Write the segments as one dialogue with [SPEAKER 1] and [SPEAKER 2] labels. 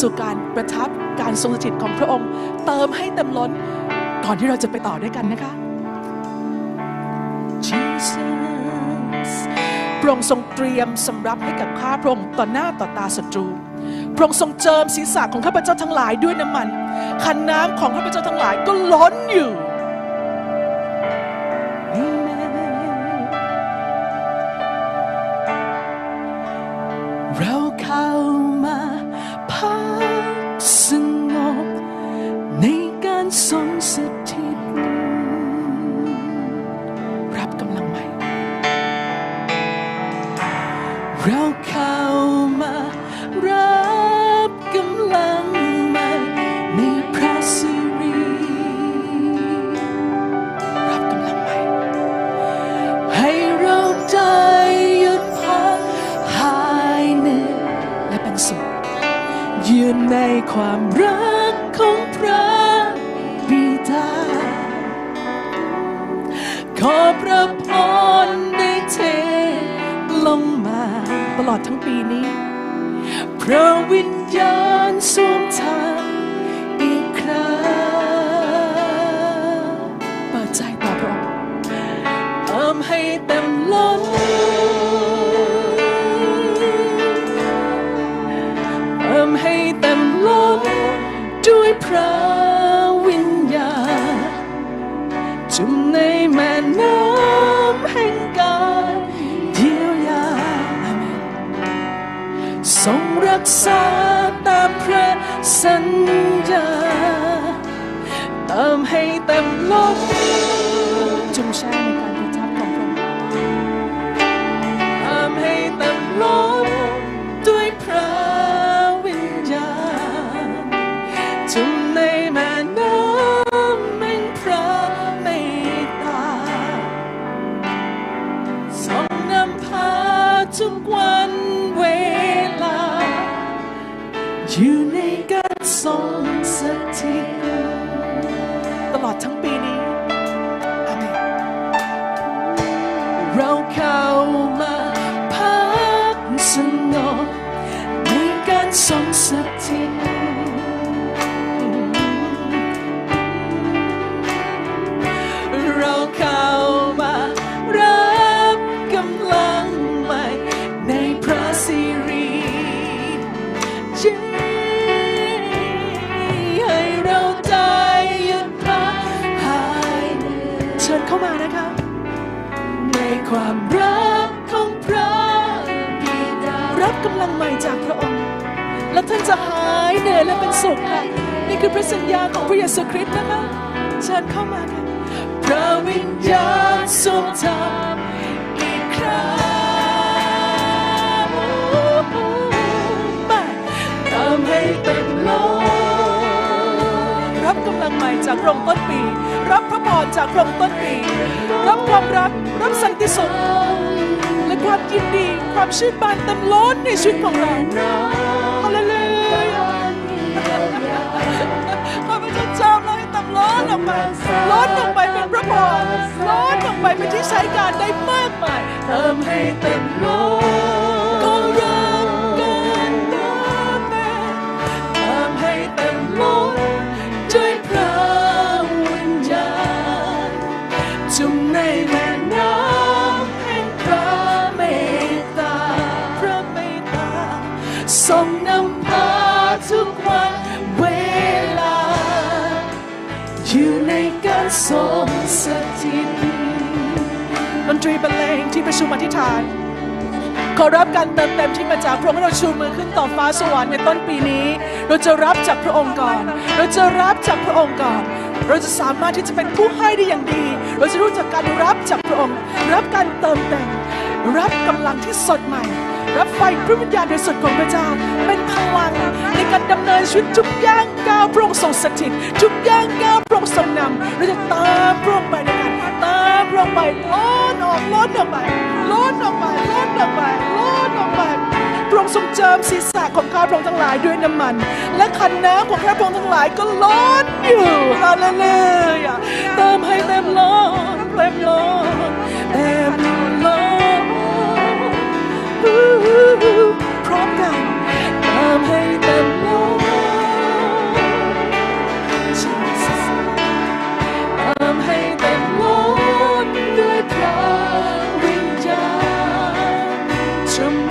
[SPEAKER 1] สู่การประทับการทรงสถิตของพระองค์ เติมให้เต็มล้นก่อนที่เราจะไปต่อด้วยกันนะคะ Jesus พระองค์ทรงเตรียมสำรับให้กับข้าพระองค์ต่อหน้าต่อตาศัตรูพระองค์ทรงเจิมศีรษะของข้าพเจ้าทั้งหลายด้วยน้ำมัน คันน้ำของข้าพเจ้าทั้งหลายก็ล้นอยู่เรา ในความรักของพระบิดา ขอพระพรได้เทลงมา ตลอดทั้งปีนี้ พระวิญญาณสวมทา ระวิญญาณจุ่มในแม่น้ำแห่งการเยียวยาทรงรักษาตามพระสัญญาเติมให้เต็มล้นจงแช่ในกา ทุกวันเวลา อยู่ในการทรงสถิตตลอดทั้งปีนี้อาเมนเราเข้ามาพักสงบในการทรง และเป็นสุขค่ะ นี่คือพระสัญญาของพระเยซูคริสต์นะคะเชิญเข้ามาค่ะพระวิญญาณทรงทำอีกครั้งมาทำให้เต็มล้นรับกำลังใหม่จากพระองค์ต้นปี รับพระพรจากพระองค์ต้นปี รับความรักรับสันติสุขและความยินดีความชื่นบานเต็มล้นในชีวิตของเรา ออกไปล้นออกไปเป็นพระพรล้นออกไปเป็นที่ใช้การได้มากมายเติมให้เต็มล้นขอรับการเติมเต็มเติมให้เต็มล้นด้วยพระวิญญาณจุ่มในแม่น้ำแห่งพระเมตตาพระเมตตาทรงนำ ทรงสถิตดนตรีบรรเลงที่ประชุมอธิษฐานขอรับการเติมเต็มที่มาจากพระองค์เราชูมือขึ้นต่อฟ้าสวรรค์ในต้นปีนี้ เราจะรับจากพระองค์ก่อน เราจะรับจากพระองค์ก่อน เราจะสามารถที่จะเป็นผู้ให้ได้อย่างดี เราจะรู้จักการรับจากพระองค์ รับการเติมเต็ม รับกำลังที่สดใหม่ รับไฟพระวิญญาณโดยสดของพระเจ้า เป็นพลังในการดำเนินชีวิตทุกย่างก้าวพระองค์ทรงสถิตทุกย่างก้าวพระองค์ทรงนำเราจะตามพระองค์ไปด้วยกันตามพระองค์ไปล้นออกล้นออกไปล้นออกไปล้นออกไปล้นออกไปพระองค์ทรงเจิมศีรษะของข้าพระองค์ทั้งหลายด้วยน้ำมัน และขันน้ำของข้าพระองค์ทั้งหลายก็ล้นอยู่ฮาเลลูยาเติมให้เต็มล้นเต็มล้นเต็ม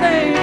[SPEAKER 1] name.